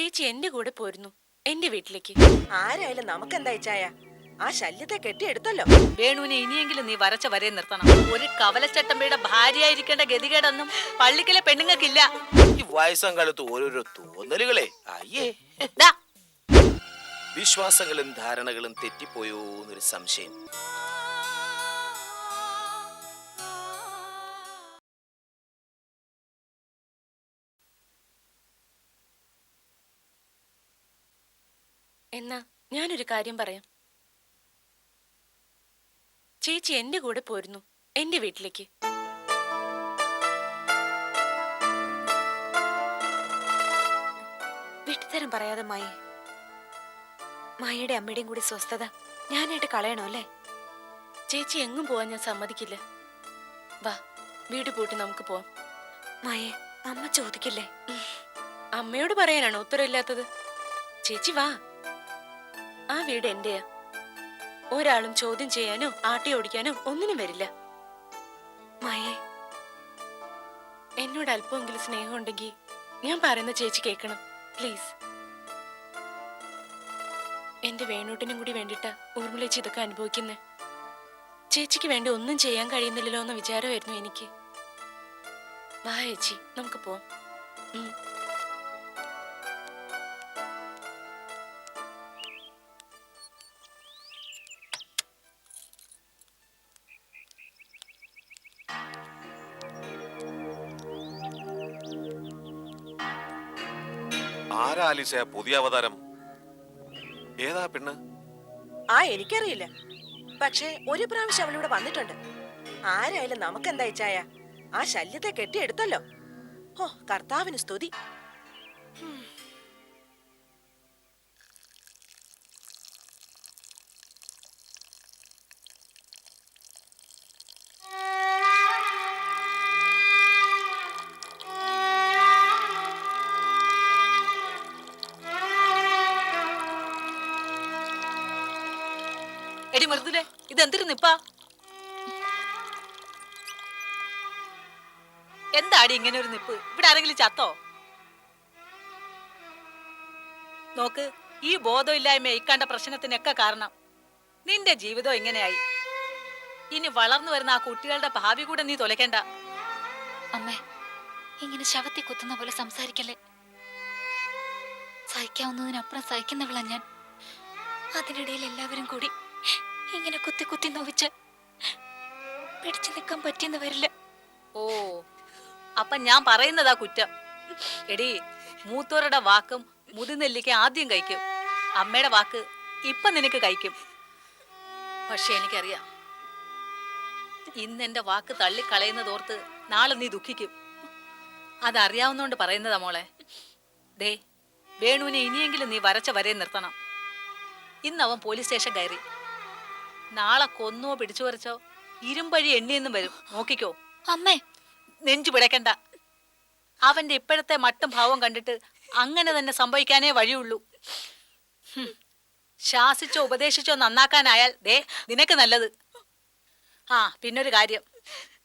ചേച്ചി എന്റെ കൂടെ പോരുന്നു. എന്റെ വീട്ടിലേക്ക്. ആരായാലും നമുക്കെന്താ ചായ? ആ ശല്യത്തെ കെട്ടിയെടുത്തല്ലോ. വേണുവിനെ ഇനിയെങ്കിലും നീ വരച്ച വരെ നിർത്തണം. ഒരു കവലച്ചട്ടമ്പയുടെ ഭാര്യയായിരിക്കേണ്ട ഗതികേടൊന്നും പള്ളിക്കലെ പെണ്ണുങ്ങൾക്കില്ല. ഈ വയസ്സാം കാലത്ത് ഓരോരോ തോന്നലുകളെ. അയ്യേ. ദാ, വിശ്വാസങ്ങളും ധാരണകളും തെറ്റിപ്പോയോ എന്നൊരു സംശയം. എന്നാ ഞാനൊരു കാര്യം പറയാം. ചേച്ചി എന്റെ കൂടെ പോരുന്നു എന്റെ വീട്ടിലേക്ക്. വിട്ടുതരം പറയാതെ മായ. മായയുടെ അമ്മയുടെയും കൂടി സ്വസ്ഥത ഞാനായിട്ട് കളയണോ അല്ലേ? ചേച്ചി എങ്ങും പോവാൻ ഞാൻ സമ്മതിക്കില്ല. വാ വീട് പൂട്ടി നമുക്ക് പോവാം. മായെ അമ്മ ചോദിക്കില്ലേ? അമ്മയോട് പറയാനാണോ ഉത്തരവില്ലാത്തത്? ചേച്ചി വാ. ആ വീട് എന്റെയാ. ഒരാളും ചോദ്യം ചെയ്യാനോ ആട്ടി ഓടിക്കാനോ ഒന്നിനും വരില്ല. മായേ എന്നോട് അല്പമെങ്കിലും സ്നേഹം ഉണ്ടെങ്കിൽ ഞാൻ പറയുന്ന ചേച്ചി കേൾക്കണം പ്ലീസ്. എന്റെ വേണൂട്ടിനും കൂടി വേണ്ടിട്ടാ ഊർമിളേച്ചി ഇതൊക്കെ അനുഭവിക്കുന്നേ. ചേച്ചിക്ക് വേണ്ടി ഒന്നും ചെയ്യാൻ കഴിയുന്നില്ലല്ലോ എന്ന വിചാരമായിരുന്നു എനിക്ക്. വാ ചേച്ചി നമുക്ക് പോവാം. ആലിസ പുതിയ അവതാരം. ഏതാ പെണ്ണ്? ആ എനിക്കറിയില്ല. പക്ഷേ ഒരു പ്രാവശ്യം അവളിവിടെ വന്നിട്ടുണ്ട്. ആരായാലും നമുക്കെന്താ ഇച്ചായ ആ ശല്യത്തെ കെട്ടിയെടുത്തല്ലോ. ഓ കർത്താവിന് സ്തുതി. ഇതെന്തൊരു നിപ്പ എന്താടി ഇങ്ങനെ ഒരു നിപ്പ്? ഇവിടെ ആരെങ്കിലും ചത്തോ? നോക്ക് ഈ ബോധമില്ലായ്മ ഇക്കണ്ട പ്രശ്നത്തിനൊക്കെ കാരണം. നിന്റെ ജീവിതം ഇങ്ങനെയായി. ഇനി വളർന്നു വരുന്ന ആ കുട്ടികളുടെ ഭാവി കൂടെ നീ തുലയ്ക്കണ്ട. അമ്മേ ഇങ്ങനെ ശവത്തി കുത്തുന്ന പോലെ സംസാരിക്കല്ലേ? സഹിക്കാവുന്നതിനപ്പുറം സഹിക്കുന്നവളാ ഞാൻ. അതിനിടയിൽ എല്ലാവരും കൂടി ഇങ്ങനെ കുത്തി കുത്തി നോവിച്ച് പിടിച്ചു നിൽക്കാൻ പറ്റിയെന്ന് വരില്ല. ഓ അപ്പൊ ഞാൻ പറയുന്നതാ കുറ്റം. എടി മൂത്തോരുടെ വാക്കും മുതിനെല്ലിക്ക് ആദ്യം കഴിക്കും. അമ്മയുടെ വാക്ക് ഇപ്പൊ നിനക്ക് കഴിക്കും. പക്ഷെ എനിക്കറിയാം ഇന്ന് എന്റെ വാക്ക് തള്ളിക്കളയുന്നതോർത്ത് നാളെ നീ ദുഃഖിക്കും. അതറിയാവുന്നോണ്ട് പറയുന്നതാ മോളെ. ദേ വേണുവിനെ ഇനിയെങ്കിലും നീ വരച്ച വരെ നിർത്തണം. ഇന്ന് അവൻ പോലീസ് സ്റ്റേഷൻ കയറി. നാളെ കൊന്നോ പിടിച്ചു പറിച്ചോ? ഇരുമ്പഴി എണ്ണിയെന്നും വരും. നോക്കിക്കോ. അമ്മേ. നെഞ്ചു പിടയ്ക്കണ്ട. അവന്റെ ഇപ്പോഴത്തെ മട്ടും ഭാവം കണ്ടിട്ട് അങ്ങനെ തന്നെ സംഭവിക്കാനേ വഴിയുള്ളൂ. ശാസിച്ചോ ഉപദേശിച്ചോ നന്നാക്കാനായാൽ ദേ നിനക്ക് നല്ലത്. ആ പിന്നൊരു കാര്യം.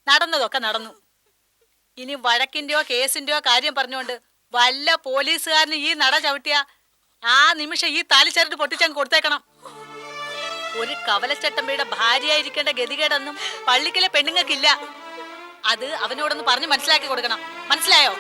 നടന്നതൊക്കെ നടന്നു. ഇനി വഴക്കിന്റെയോ കേസിന്റെയോ കാര്യം പറഞ്ഞുകൊണ്ട് വല്ല പോലീസുകാരന് ഈ നട ചവിട്ടിയ ആ നിമിഷം ഈ താലിച്ചരട് പൊട്ടിച്ചങ്ങ് കൊടുത്തേക്കണം. ഒരു കവലച്ചട്ടമ്പയുടെ ഭാര്യയായിരിക്കേണ്ട ഗതികേടൊന്നും പള്ളിക്കലെ പെണ്ണുങ്ങൾക്കില്ല. അത് അവനോടൊന്ന് പറഞ്ഞു മനസ്സിലാക്കി കൊടുക്കണം. മനസ്സിലായോ?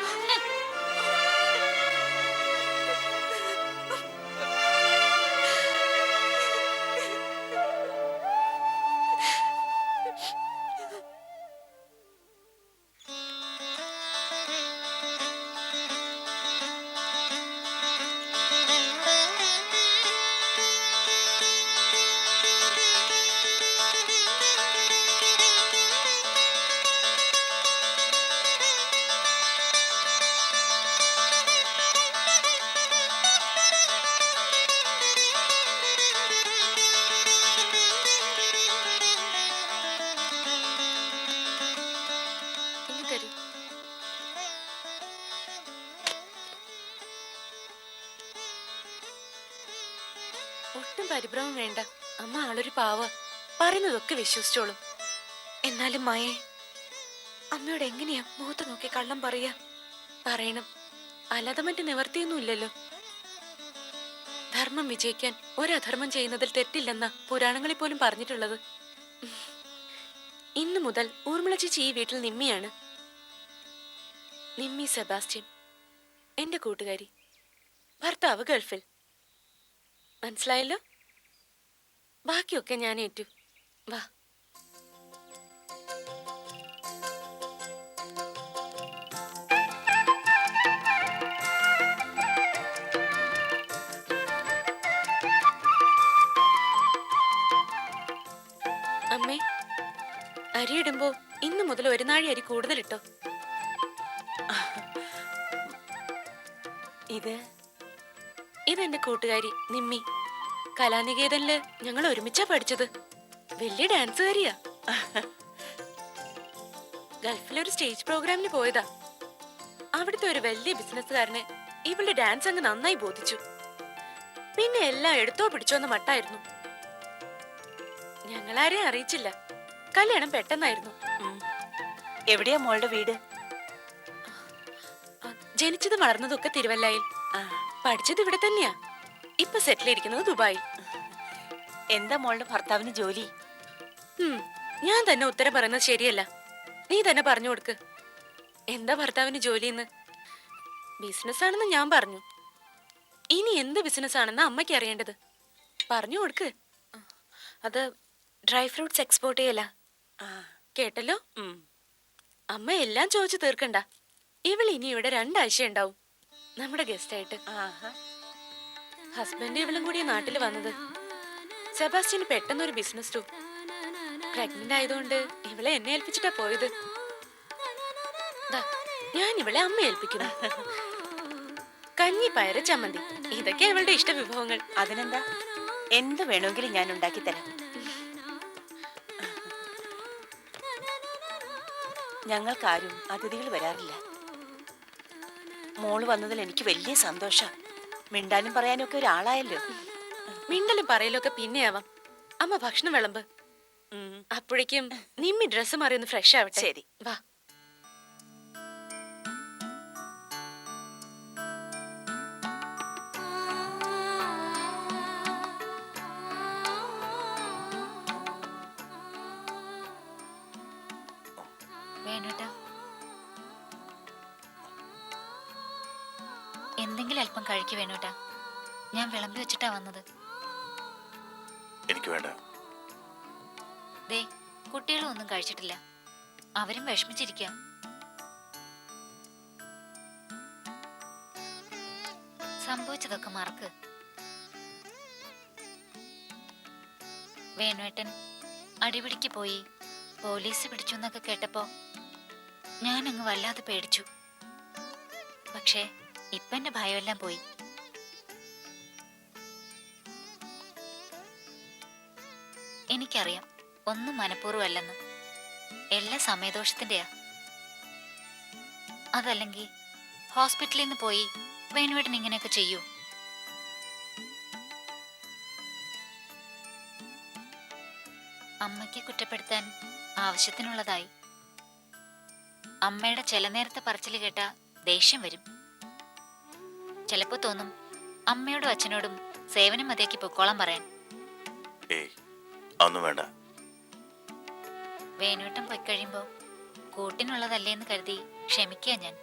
പറയുന്നതൊക്കെ വിശ്വസിച്ചോളും. എന്നാലും മായെ അമ്മയോട് എങ്ങനെയാ മുഖത്ത് നോക്കി കള്ളം പറയാ പറയണം. അല്ലാതെ മറ്റു നിവർത്തിയൊന്നുമില്ലല്ലോ. ധർമ്മം വിജയിക്കാൻ ഒരധർമ്മം ചെയ്യുന്നതിൽ തെറ്റില്ലെന്ന പുരാണങ്ങളിൽ പോലും പറഞ്ഞിട്ടുള്ളത്. ഇന്നു മുതൽ ഊർമിള ചേച്ചി ഈ വീട്ടിൽ നിമ്മിയാണ്. നിമ്മി സെബാസ്റ്റ്യൻ എന്റെ കൂട്ടുകാരി. ഭർത്താവ് ഗൾഫിൽ. മനസ്സിലായല്ലോ? ബാക്കിയൊക്കെ ഞാൻ ഏറ്റു. വാ. അമ്മേ അരിയിടുമ്പോ ഇന്ന് മുതൽ ഒരു നാഴി അരി കൂടുതലിട്ടോ? ഇത് ഇതെന്റെ കൂട്ടുകാരി നിമ്മി. കലാനികേതനിൽ ഞങ്ങൾ ഒരുമിച്ചാ പഠിച്ചത്. വലിയ ഡാൻസുകാരിയാ ഗൾഫിലൊരു സ്റ്റേജ് പ്രോഗ്രാമിന് പോയതാ. അവിടുത്തെ ഒരു വലിയ ബിസിനസ്സുകാരന് ഇവളുടെ ഡാൻസ് അങ്ങ് നന്നായി ബോധിച്ചു. പിന്നെ എല്ലാം എടുത്തോ പിടിച്ചോന്ന് മട്ടായിരുന്നു. ഞങ്ങളാരെയും അറിയിച്ചില്ല. കല്യാണം പെട്ടെന്നായിരുന്നു. എവിടെയാ മോളുടെ വീട്? ജനിച്ചതും വളർന്നതും ഒക്കെ തിരുവല്ലയിൽ. പഠിച്ചത് ഇവിടെ തന്നെയാ. ഇപ്പൊ സെറ്റിൽ ഇരിക്കുന്നത് ദുബായിൽ. എന്താ മോളുടെ ഭർത്താവിന് ജോലി? ഞാൻ തന്നെ ഉത്തരം പറയുന്നത് ശരിയല്ല. നീ തന്നെ പറഞ്ഞു കൊടുക്ക്. എന്താ ഭർത്താവിന് ജോലിന്ന് ബിസിനസ് ആണെന്ന് ഞാൻ പറഞ്ഞു. ഇനി എന്ത് ബിസിനസ് ആണെന്ന് അമ്മയ്ക്ക് അറിയേണ്ടത്? പറഞ്ഞു കൊടുക്ക്. അത് ഡ്രൈ ഫ്രൂട്ട്സ് എക്സ്പോർട്ട് ചെയ്യല. കേട്ടല്ലോ? അമ്മ എല്ലാം ചോദിച്ചു തീർക്കണ്ട. ഇവൾ ഇനി ഇവിടെ രണ്ടാഴ്ച ഉണ്ടാവും. നമ്മുടെ ഗസ്റ്റ് ആയിട്ട്. ഹസ്ബൻഡ് ഇവളും കൂടി നാട്ടിൽ വന്നത്. സെബാസ്റ്റ്യന് പെട്ടെന്ന് ഒരു ബിസിനസ് ടു പ്രഗ്നന്റ് ആയതുകൊണ്ട് ഇവളെ എന്നെ ഏൽപ്പിച്ചിട്ടാ പോയത്. ഞാൻ ഇവളെ അമ്മ ഏൽപ്പിക്കുന്നു. കഞ്ഞി പയറ് ചമ്മന്തി ഇതൊക്കെ ഇവളുടെ ഇഷ്ട വിഭവങ്ങൾ അതിനെന്താ? എന്ത് വേണമെങ്കിലും ഞാൻ ഉണ്ടാക്കി തരാം ഞങ്ങൾക്കാരും അതിഥികൾ വരാറില്ല. മോൾ വന്നതിൽ എനിക്ക് വലിയ സന്തോഷം. മിണ്ടാനും പറയാനും ഒക്കെ ഒരാളായല്ലോ. മിണ്ടലും പറയലൊക്കെ പിന്നെയാവാം. അമ്മ ഭക്ഷണം വിളമ്പ്. അപ്പോഴേക്കും നിമ്മി ഡ്രസ്സ് മാറി ഒന്ന് ഫ്രഷ് ആവട്ടെ. ശരി. വാ. വേണുട്ടാ. എന്തെങ്കിലും അല്പം കഴിക്കു വേണുട്ടാ. ഞാൻ വിളമ്പി വെച്ചിട്ടാ വന്നത്. എനിക്ക് വേണ്ട. ദേ കുട്ടികളും ഒന്നും കഴിച്ചിട്ടില്ല. അവരും വിഷമിച്ചിരിക്കാം. സംഭവിച്ചതൊക്കെ മറക്ക്. വേണുവേട്ടൻ അടിപിടിക്ക് പോയി പോലീസ് പിടിച്ചു എന്നൊക്കെ കേട്ടപ്പോ ഞാൻ അങ്ങ് വല്ലാതെ പേടിച്ചു. പക്ഷേ ഇപ്പൊ എന്റെ ഭയമെല്ലാം പോയി. എനിക്കറിയാം. ഒന്നും മനഃപൂർവമല്ലെന്ന്. എല്ലാ സമയദോഷത്തിന്റെയാ. അതല്ലെങ്കിൽ ഹോസ്പിറ്റലിൽ നിന്ന് പോയി വേണുവേട്ടൻ ഇങ്ങനെയൊക്കെ ചെയ്യൂ? അമ്മയ്ക്ക് കുറ്റപ്പെടുത്താൻ ആവശ്യത്തിനുള്ളതായി. അമ്മയുടെ ചില നേരത്തെ പറച്ചിൽ കേട്ട ദേഷ്യം വരും. ചിലപ്പോ തോന്നും അമ്മയോടും അച്ഛനോടും സേവനം മതിയാക്കി പൊക്കോളാൻ പറയാൻ. ഏയ് ഒന്നും വേണ്ട. വേണുവട്ടം പോയി കഴിയുമ്പോ കൂട്ടിനുള്ളതല്ലേ എന്ന് കരുതി ക്ഷമിക്കുക ഞാൻ.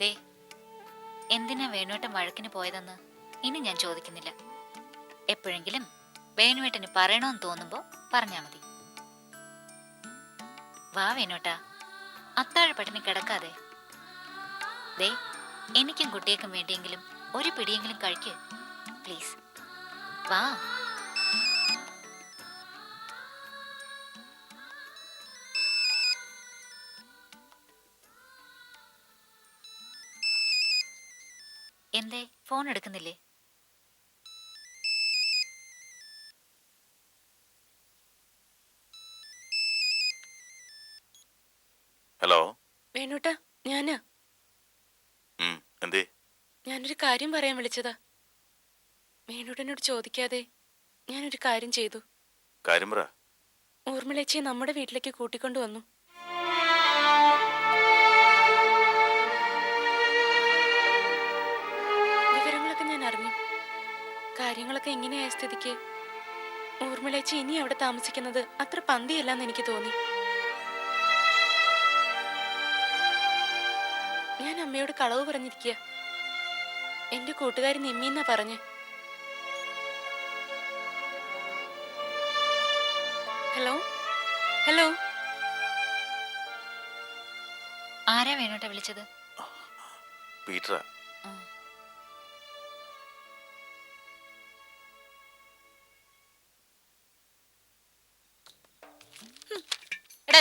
ദേ എന്തിനാ വേണുവേട്ടൻ വഴക്കിന് പോയതെന്ന് ഇനി ഞാൻ ചോദിക്കുന്നില്ല. എപ്പോഴെങ്കിലും വേണുവേട്ടന് പറയണമെന്ന് തോന്നുമ്പോ പറഞ്ഞാ മതി. വാ വേണുവേട്ടാ അത്താഴ പട്ടിണി കിടക്കാതെ. ദേ എനിക്കും കുട്ടിയേക്കും വേണ്ടിയെങ്കിലും ഒരു പിടിയെങ്കിലും കഴിക്ക്. പ്ലീസ്. വാ. എന്തേ? ഫോൺ എടുക്കുന്നില്ലേ? ഹലോ? വേണുട്ട ഞാനാ. എന്തേ? ഞാനൊരു കാര്യം പറയാൻ വിളിച്ചതാ. വേണുട്ടനോട് ചോദിക്കാതെ ഞാനൊരു കാര്യം ചെയ്തു. കാര്യം പറ. ഊർമിളേച്ചിയെ നമ്മുടെ വീട്ടിലേക്ക് കൂട്ടിക്കൊണ്ടുവന്നു സ്ഥിതിക്ക്. ഊർമിളേച്ചി ഇനി അവിടെ താമസിക്കുന്നത് അത്ര പന്തിയല്ലെന്ന് എനിക്ക് തോന്നി. ഞാൻ അമ്മയോട് കളവ് പറഞ്ഞിരിക്കുക എന്റെ കൂട്ടുകാരി നിമ്മിന്നാ പറഞ്ഞ്. ഹലോ? ഹലോ? ആരാ വേണോട്ടെ വിളിച്ചത്? പീറ്ററാ.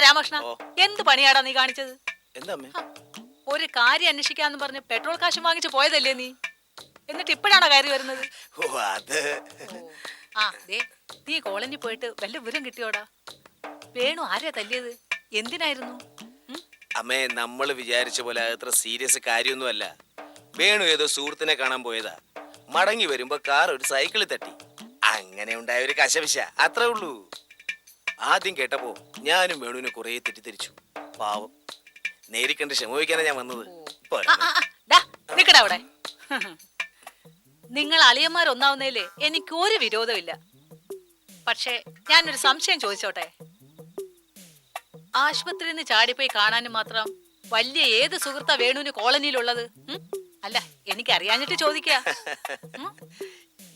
രാമകൃഷ്ണ. എന്ത് പണിയാടാ നീ കാണിച്ചത്? ഒരു കാര്യം അന്വേഷിക്കാന്ന് പറഞ്ഞ് പെട്രോൾ കാശ് വാങ്ങിച്ചു പോയതല്ലേ നീ? എന്നിട്ട് ഇപ്പോഴാണോ കയറി വരുന്നത്? ആ ദേ നീ കോളനി പോയിട്ട് വല്ല വിവരം കിട്ടിയോടാ? വേണു ആരെയാ തല്ലിയത്? എന്തിനായിരുന്നു? അമ്മേ നമ്മൾ വിചാരിച്ച പോലെ അത്ര സീരിയസ് കാര്യമൊന്നുമല്ല. വേണു ഏതോ സുഹൃത്തിനെ കാണാൻ പോയതാ. മടങ്ങി വരുമ്പോ കാർ ഒരു സൈക്കിളിൽ തട്ടി. അങ്ങനെ ഉണ്ടായ ഒരു കശവിശ അത്രേ ഉള്ളൂ. ആദ്യം കേട്ടപ്പോ ഞാനും വേണുവിനെ കുറെ തെറ്റിദ്ധരിച്ചു. പാവം. നേരിക്കണ്ട് ക്ഷമിക്കാനാ ഞാൻ വന്നത്. പോരെ. നിക്കടാ അവിടെ. നിങ്ങൾ അളിയന്മാർ ഒന്നാവുന്നതിൽ എനിക്ക് ഒരു വിരോധമില്ല. പക്ഷേ ഞാനൊരു സംശയം ചോദിച്ചോട്ടെ? ആശുപത്രിയിൽ നിന്ന് ചാടിപ്പോയി കാണാനും മാത്രം വലിയ ഏത് സുഹൃത്താ വേണുവിന് കോളനിയിലുള്ളത്? ഉം? അല്ല എനിക്ക് അറിയാഞ്ഞിട്ട് ചോദിക്കുക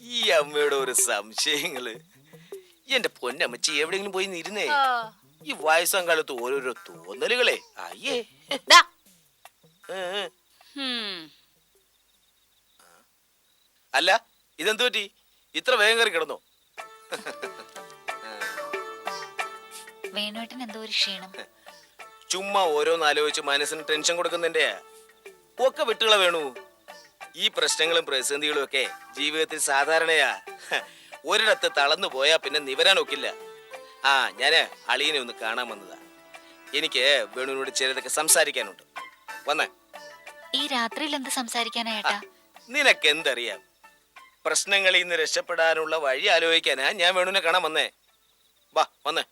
ഈ അമ്മയുടെ ഒരു സംശയങ്ങൾ. എന്റെ പൊന്നമ്മച്ചി എവിടെങ്കിലും പോയി ഇരുന്നേ ഈ വയസ്സാം കാലത്ത് ഓരോരോ തോന്നലുകളെ. അയ്യേ. ഏ, ഏ. അല്ല ഇതെന്തു പറ്റി? ഇത്ര വേഗം കയറി കിടന്നോ? വേണോട്ടൻ എന്തോ ഒരു ക്ഷീണം. ചുമ്മാ ഓരോന്ന് ആലോചിച്ച് മനസ്സിന് ടെൻഷൻ കൊടുക്കുന്നതിന്റെ ഒക്കെ വിട്ടുകള വേണു. ഈ പ്രശ്നങ്ങളും പ്രതിസന്ധികളും ഒക്കെ ജീവിതത്തിൽ സാധാരണയാ. ഹ, ഒരിടത്ത് തളർന്നു പോയാ പിന്നെ നിവരാൻ ഒക്കില്ല. ആ ഞാൻ അളിയനെ ഒന്ന് കാണാൻ വന്നതാ. എനിക്ക് വേണുവിനോട് ചിലതൊക്കെ സംസാരിക്കാനുണ്ട്. വന്നേ. ഈ രാത്രിയിൽ എന്ത് സംസാരിക്കാനായിട്ടാ നിനക്ക് എന്തറിയാം പ്രശ്നങ്ങളിൽ നിന്ന് രക്ഷപ്പെടാനുള്ള വഴി ആലോചിക്കാനാ ഞാൻ വേണുവിനെ കാണാൻ വന്നേ. വാ വന്നേ.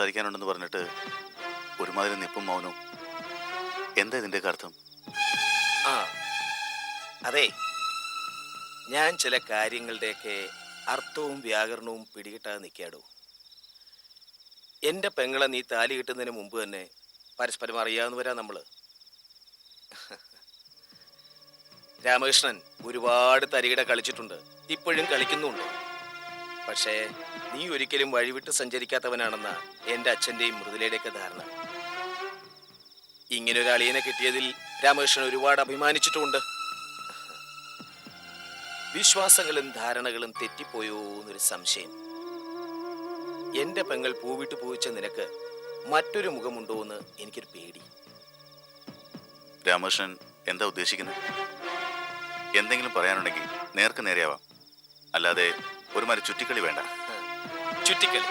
സംസാരിക്കാനുണ്ടെന്ന് പറഞ്ഞിട്ട് ഒരുമാതിരി നിപ്പും മൗനവും. എന്താ ഇതിന്റെ അർത്ഥം? ആ അതെ. ഞാൻ ചില കാര്യങ്ങളുടെയൊക്കെ അർത്ഥവും വ്യാകരണവും പിടികിട്ടാതെ നിൽക്കാടോ എന്റെ പെങ്ങളെ നീ താലി കിട്ടുന്നതിന് മുമ്പ് തന്നെ പരസ്പരം അറിയാവുന്നവരാ നമ്മൾ രാമകൃഷ്ണൻ ഒരുപാട് തരികിട കളിച്ചിട്ടുണ്ട്. ഇപ്പോഴും കളിക്കുന്നുണ്ട് പക്ഷേ നീ ഒരിക്കലും വഴിവിട്ട് സഞ്ചരിക്കാത്തവനാണെന്ന എന്റെ അച്ഛന്റെയും മൃദുലയുടെയൊക്കെ ധാരണ. ഇങ്ങനെ ഒരു അളിയനെ കിട്ടിയതിൽ രാമകൃഷ്ണൻ ഒരുപാട് അഭിമാനിച്ചിട്ടുമുണ്ട്. വിശ്വാസങ്ങളും ധാരണകളും തെറ്റിപ്പോയോ എന്നൊരു സംശയം. എന്റെ പെങ്ങൾ പൂവിട്ട് പൂവിച്ച നിനക്ക് മറ്റൊരു മുഖമുണ്ടോ എന്ന് എനിക്കൊരു പേടി. രാമകൃഷ്ണൻ എന്താ ഉദ്ദേശിക്കുന്നത്? എന്തെങ്കിലും പറയാനുണ്ടെങ്കിൽ നേർക്ക് നേരെയാവാം. അല്ലാതെ ഒരുമാതിരി ചുറ്റിക്കളി വേണ്ട. ചുറ്റിക്കളി.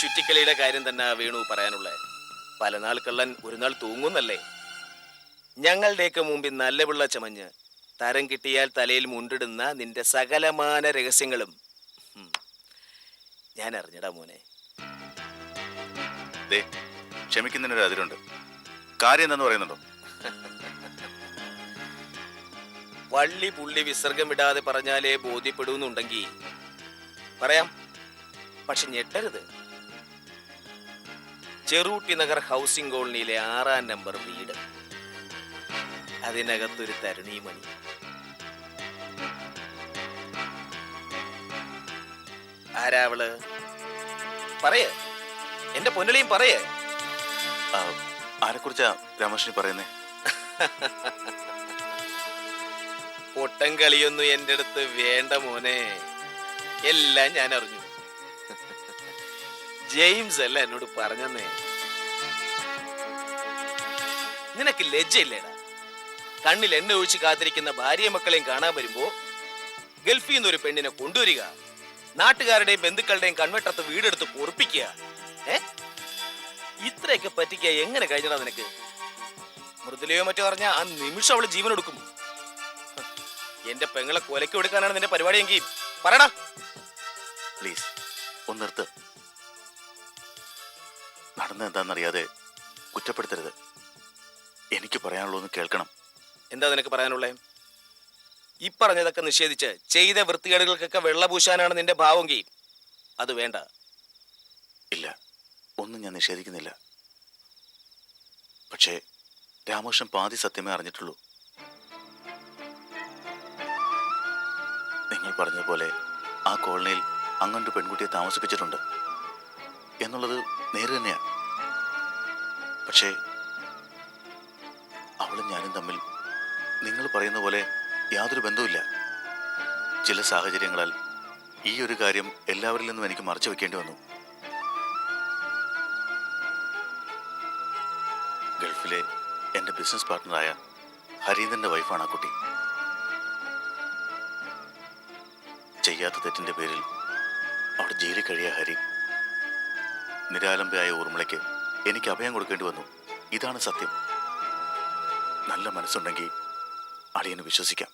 ചുറ്റിക്കളിയുടെ കാര്യം തന്നെ വേണു പറയാനുള്ള. പല നാൾ കള്ളൻ ഒരു നാൾ തൂങ്ങുന്നല്ലേ. ഞങ്ങളുടെയൊക്കെ മുമ്പിൽ നല്ല പിള്ള ചമഞ്ഞ് തരം കിട്ടിയാൽ തലയിൽ മുണ്ടിടുന്ന നിന്റെ സകലമാന രഹസ്യങ്ങളും. ഞാൻ അറിഞ്ഞടാ മോനെ. ക്ഷമിക്കുന്നതിനൊരു അതിരുണ്ട്. കാര്യം എന്താന്ന് പറയുന്നുണ്ടോ? വള്ളി പുള്ളി വിസർഗം വിടാതെ പറഞ്ഞാലേ ബോധ്യപ്പെടുന്നുണ്ടെങ്കിൽ പറയാം. പക്ഷെ ഞെട്ടരുത്. ചെറുട്ടി നഗർ ഹൗസിംഗ് കോളനിയിലെ ആറാം നമ്പർ വീട്. അതിനകത്തൊരു തരുണീമണി ആരാവൾ പറയേ. എന്റെ പൊന്നളിയും പറയേ. ആരെക്കുറിച്ചാ രാമകൃഷ്ണൻ പറയുന്നേ? പൊട്ടൻ കളിയൊന്നും എന്റെ അടുത്ത് വേണ്ട മോനെ. എല്ലാം ഞാൻ അറിഞ്ഞു. ജെയിംസ് അല്ല എന്നോട് പറഞ്ഞെന്നേ. നിനക്ക് ലജ്ജയില്ലേടാ? കണ്ണിൽ എണ്ണ ഒഴിച്ച് കാത്തിരിക്കുന്ന ഭാര്യ മക്കളെയും കാണാൻ വരുമ്പോ ഗൾഫിൽ നിന്ന് ഒരു പെണ്ണിനെ കൊണ്ടുവരിക നാട്ടുകാരുടെയും ബന്ധുക്കളുടെയും കൺവെട്ടത്ത് വീടെടുത്ത് പൊറപ്പിക്കുക ഏ? ഇത്രയൊക്കെ പറ്റിക്കുക എങ്ങനെ കഴിഞ്ഞടാ നിനക്ക്? മൃദുലയോ മറ്റോ പറഞ്ഞ ആ നിമിഷം അവൾ ഹ, എന്റെ പെങ്ങളെ കൊലയ്ക്ക് കൊടുക്കാനാണ് നിന്റെ പരിപാടി പരിപാടിയെങ്കിൽ പറയടാ. പ്ലീസ് ഒന്ന് നിർത്ത്. നടന്ന എന്താണെന്നറിയാതെ കുറ്റപ്പെടുത്തരുത്. എനിക്ക് പറയാനുള്ളതൊന്ന് കേൾക്കണം. എന്താ നിനക്ക് പറയാനുള്ളേ? ഈ പറഞ്ഞതൊക്കെ നിഷേധിച്ച് ചെയ്ത വൃത്തികേടുകൾക്കൊക്കെ വെള്ളപൂശാനാണ് നിന്റെ ഭാവമെങ്കിൽ. അത് വേണ്ട. ഇല്ല ഒന്നും ഞാൻ നിഷേധിക്കുന്നില്ല. പക്ഷേ രാമകൃഷ്ണൻ പാതി സത്യമേ അറിഞ്ഞിട്ടുള്ളൂ. നിങ്ങൾ പറഞ്ഞതുപോലെ ആ കോളനിയിൽ അങ്ങനൊരു പെൺകുട്ടിയെ താമസിപ്പിച്ചിട്ടുണ്ട്. എന്നുള്ളത് നേര് തന്നെയാണ് പക്ഷേ അവളും ഞാനും തമ്മിൽ നിങ്ങൾ പറയുന്ന പോലെ യാതൊരു ബന്ധവുമില്ല. ചില സാഹചര്യങ്ങളാൽ ഈ ഒരു കാര്യം എല്ലാവരിൽ നിന്നും എനിക്ക് മറച്ചു വെക്കേണ്ടി വന്നു. ഗൾഫിലെ എന്റെ ബിസിനസ് പാർട്ട്ണറായ ഹരീന്ദ്രന്റെ വൈഫാണ് ആ കുട്ടി. ചെയ്യാത്ത തെറ്റിന്റെ പേരിൽ അവിടെ ജയിലിൽ കഴിയ ഹരി നിരാലംബയായ ഊർമിളയ്ക്ക് എനിക്ക് അഭയം കൊടുക്കേണ്ടി വന്നു. ഇതാണ് സത്യം. നല്ല മനസ്സുണ്ടെങ്കിൽ അളിയന് വിശ്വസിക്കാം.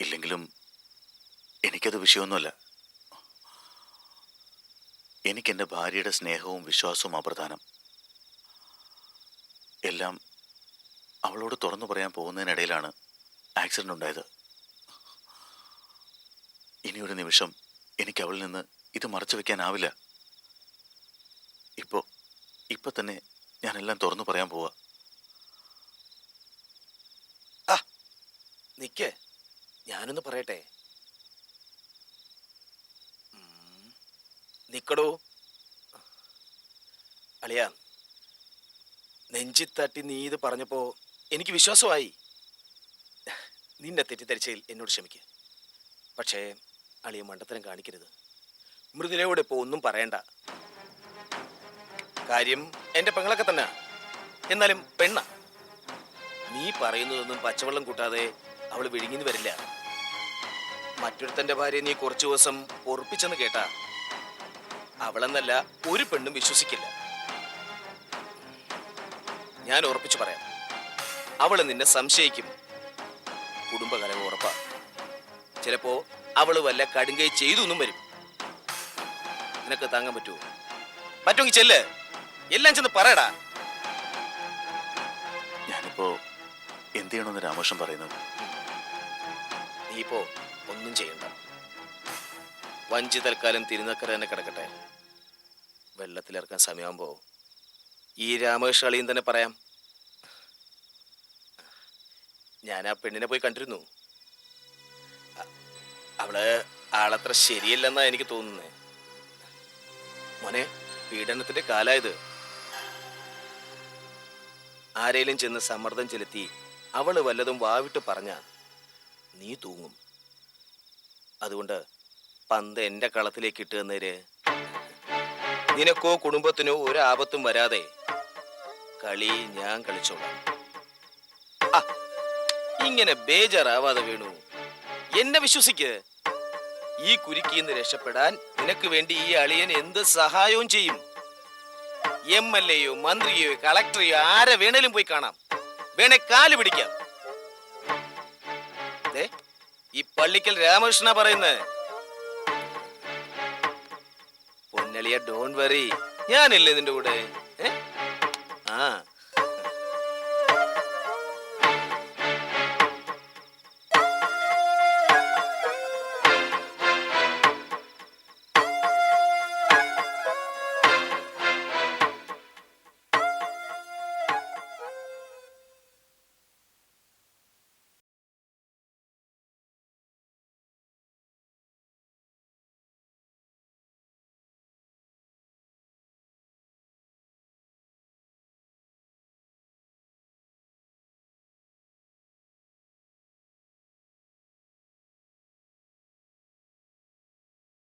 ഇല്ലെങ്കിലും എനിക്കത് വിഷയമൊന്നുമല്ല. എനിക്ക് എന്റെ ഭാര്യയുടെ സ്നേഹവും വിശ്വാസവും അപ്രധാനം. എല്ലാം അവളോട് തുറന്നു പറയാൻ പോകുന്നതിനിടയിലാണ് ആക്സിഡന്റ് ഉണ്ടായത്. ഇനിയൊരു നിമിഷം എനിക്ക് അവളിൽ നിന്ന് ഇത് മറച്ചു വെക്കാനാവില്ല. ഇപ്പോ ഇപ്പൊ തന്നെ ഞാനെല്ലാം തുറന്നു പറയാൻ പോവാ. നിക്ക്. ഞാനൊന്ന് പറയട്ടെ. നിക്കടോ. അളിയ നെഞ്ചി തട്ടി നീ ഇത് പറഞ്ഞപ്പോ എനിക്ക് വിശ്വാസമായി. നിന്നെ തെറ്റിദ്ധരിച്ചതിൽ എന്നോട് ക്ഷമിക്ക. പക്ഷേ അളിയ മണ്ടത്തരം കാണിക്കരുത്. മൃദുലയോട് ഇപ്പോ ഒന്നും പറയണ്ട. കാര്യം എന്റെ പെങ്ങളൊക്കെ തന്നെ. എന്നാലും പെണ്ണ. നീ പറയുന്നതൊന്നും പച്ചവെള്ളം കൂട്ടാതെ അവൾ വിഴുങ്ങിന്ന് വരില്ല. മറ്റൊരുത്തന്റെ ഭാര്യ നീ കുറച്ചു ദിവസം ഉറപ്പിച്ചെന്ന് കേട്ടാ അവളെന്നല്ല ഒരു പെണ്ണും വിശ്വസിക്കില്ല. ഞാൻ ഉറപ്പിച്ചു പറയാം. അവൾ നിന്നെ സംശയിക്കും. കുടുംബകലം ഉറപ്പാ. ചിലപ്പോ അവൾ വല്ല കടുങ്കൈ ചെയ്തു എന്നും വരും. നിനക്ക് താങ്ങാൻ പറ്റുമോ? പറ്റുമെങ്കിൽ ചെല്ല്. എല്ലാം ചെന്ന് പറയടാ. ഞാനിപ്പോ എന്ത് ചെയ്യണമെന്ന് രാമകൃഷ്ണൻ പറയുന്നത് നീ ഇപ്പോ ഒന്നും ചെയ്യണ്ട. വഞ്ചി തൽക്കാലം തിരുനക്കര തന്നെ കിടക്കട്ടെ വെള്ളത്തിലിറക്കാൻ സമയമാകുമ്പോ ഈ രാമകൃഷ്ണ അളിയും തന്നെ പറയാം. ഞാൻ ആ പെണ്ണിനെ പോയി കണ്ടിരുന്നു. അവൾ ആളത്ര ശരിയല്ലെന്നാ എനിക്ക് തോന്നുന്നേ. മോനെ പീഡനത്തിന്റെ കാലായത്. ആരേലും ചെന്ന് സമ്മർദ്ദം ചെലുത്തി അവൾ വല്ലതും വാവിട്ട് പറഞ്ഞ നീ തൂങ്ങും. അതുകൊണ്ട് പന്ത് എന്റെ കളത്തിലേക്ക് ഇട്ട് തന്നേര്. നിനക്കോ കുടുംബത്തിനോ ഒരു ആപത്തും വരാതെ കളി ഞാൻ കളിച്ചോളാം. ഇങ്ങനെ ബേജാറാവാതെ വീണു. എന്നെ വിശ്വസിക്ക്. ഈ കുരുക്കിൽ നിന്ന് രക്ഷപ്പെടാൻ നിനക്ക് വേണ്ടി ഈ അളിയൻ എന്ത് സഹായവും ചെയ്യും? എം എൽ എയോ മന്ത്രിയോ കളക്ടറെയോ ആരെ വേണേലും പോയി കാണാം. വേണേ കാൽ പിടിക്കാം. ഈ പള്ളിക്കൽ രാമകൃഷ്ണ പറയുന്നത് പൊന്നളിയ ഡോൺ വറി ഞാനില്ലേ നിന്റെ കൂടെ?